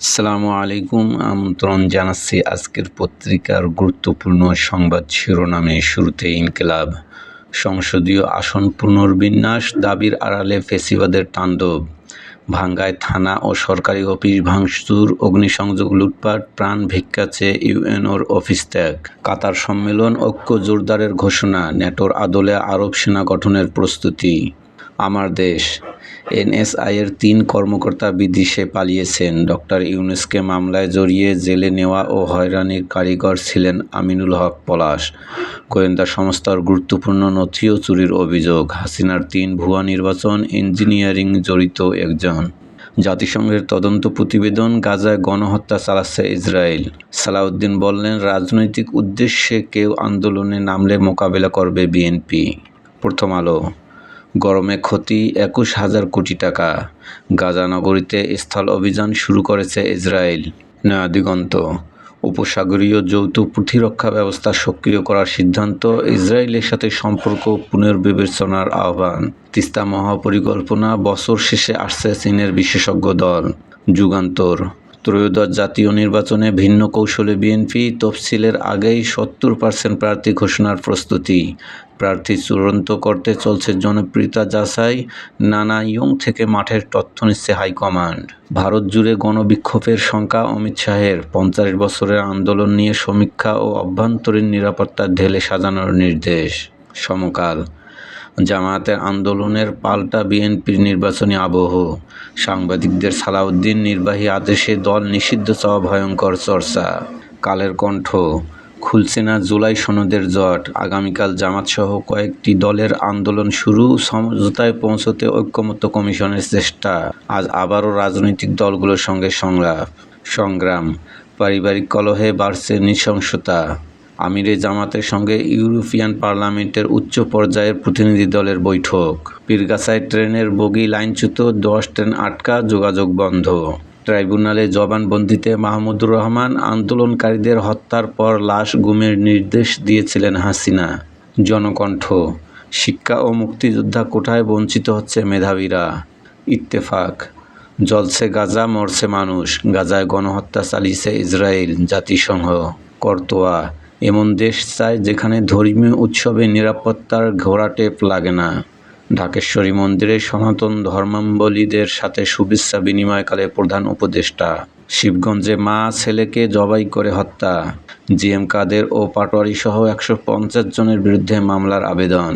আসসালামু আলাইকুম। আমন্ত্রণ জানাচ্ছি আজকের পত্রিকার গুরুত্বপূর্ণ সংবাদ শিরোনামে। শুরুতে ইনকিলাব। সংসদীয় আসন পুনর্বিন্যাস দাবির আড়ালে ফেসিবাদের তাণ্ডব। ভাঙ্গায় থানা ও সরকারি অফিস ভাঙচুর, অগ্নিসংযোগ, লুটপাট, প্রাণ ভিক্ষা চেয়ে ইউএনওর অফিস ত্যাগ। কাতার সম্মেলন ঐক্য জোরদারের ঘোষণা ন্যাটোর আদলে আরব সেনা গঠনের প্রস্তুতি। আমার দেশ। এনএসআইয়ের তিন কর্মকর্তা বিদেশে পালিয়েছেন। ডক্টর ইউনুসকে মামলায় জড়িয়ে জেলে নেওয়া ও হয়রানির কারিগর ছিলেন আমিনুল হক পলাশ। গোয়েন্দা সংস্থার গুরুত্বপূর্ণ নথি ও চুরির অভিযোগ। হাসিনার তিন ভুয়া নির্বাচন ইঞ্জিনিয়ারিং জড়িত একজন। জাতিসংঘের তদন্ত প্রতিবেদন, গাজায় গণহত্যা চালাচ্ছে ইসরায়েল। সালাউদ্দিন বললেন, রাজনৈতিক উদ্দেশ্যে কেউ আন্দোলনে নামলে মোকাবেলা করবে বিএনপি। প্রথম আলো। গরমে ক্ষতি একুশ হাজার কোটি টাকা। গাজা নগরীতে স্থল অভিযান শুরু করেছে ইসরায়েল। নয়া দিগন্ত। উপসাগরীয় যৌথ প্রতিরক্ষা ব্যবস্থা সক্রিয় করার সিদ্ধান্ত ইসরায়েলের সাথে সম্পর্ক পুনর্বিবেচনার আহ্বান। তিস্তা মহাপরিকল্পনা বছর শেষে আসছে চীনের বিশেষজ্ঞ দল। যুগান্তর। ত্রয়োদশ জাতীয় নির্বাচনে ভিন্ন কৌশলে বিএনপি তফসিলের আগেই সত্তর পার্সেন্ট প্রার্থী ঘোষণার প্রস্তুতি। প্রার্থী চূড়ান্ত করতে চলছে জনপ্রিয়তা যাচাই, নানা ইয়ং থেকে মাঠের তথ্য নিচ্ছে হাইকমান্ড। ভারত জুড়ে গণবিক্ষোভের সংখ্যা অমিত শাহের। পঞ্চাশ বছরের আন্দোলন নিয়ে সমীক্ষা ও অভ্যন্তরীণ নিরাপত্তা ঢেলে সাজানোর নির্দেশ। সমকাল জামায়াতের আন্দোলনের পাল্টা বিএনপির নির্বাচনী আবহ। সাংবাদিকদের সালাউদ্দিন নির্বাহী আদেশে দল নিষিদ্ধ চাওয়া ভয়ঙ্কর চর্চা। কালের কণ্ঠ খুলছে না জুলাই সনদের জট, আগামীকাল জামাতসহ কয়েকটি দলের আন্দোলন শুরু, সমঝোতায় পৌঁছতে ঐক্যমত্য কমিশনের চেষ্টা। আজ আবারও রাজনৈতিক দলগুলোর সঙ্গে সংলাপ। সংগ্রাম, পারিবারিক কলহে বাড়ছে নৃশংসতা। আমিরে জামাতের সঙ্গে ইউরোপিয়ান পার্লামেন্টের উচ্চ পর্যায়ের প্রতিনিধি দলের বৈঠক। পীরগাছায় ট্রেনের বগি লাইনচ্যুত দশ ট্রেন আটকা, যোগাযোগ বন্ধ। ট্রাইব্যুনালে জবানবন্দিতে মাহমুদুর রহমান আন্দোলনকারীদের হত্যার পর লাশ গুমের নির্দেশ দিয়েছিলেন হাসিনা। জনকণ্ঠ, শিক্ষা ও মুক্তিযোদ্ধা কোঠায় বঞ্চিত হচ্ছে মেধাবীরা। ইত্তেফাক, জ্বলছে গাজা, মরছে মানুষ, গাজায় গণহত্যা চালিয়েছে ইসরায়েল জাতিসংঘ। কর্তোয়া এমন দেশ চায় যেখানে ধর্মীয় উৎসবে নিরাপত্তার ঘোড়া টেপ লাগে না। ঢাকেশ্বরী মন্দিরে সনাতন ধর্মাবলীদের সাথে শুভেচ্ছা বিনিময়কালে প্রধান উপদেষ্টা। শিবগঞ্জে মা ছেলেকে জবাই করে হত্যা। জিএম কাদের ও পাটোয়ারি সহ একশো পঞ্চাশ জনের বিরুদ্ধে মামলার আবেদন।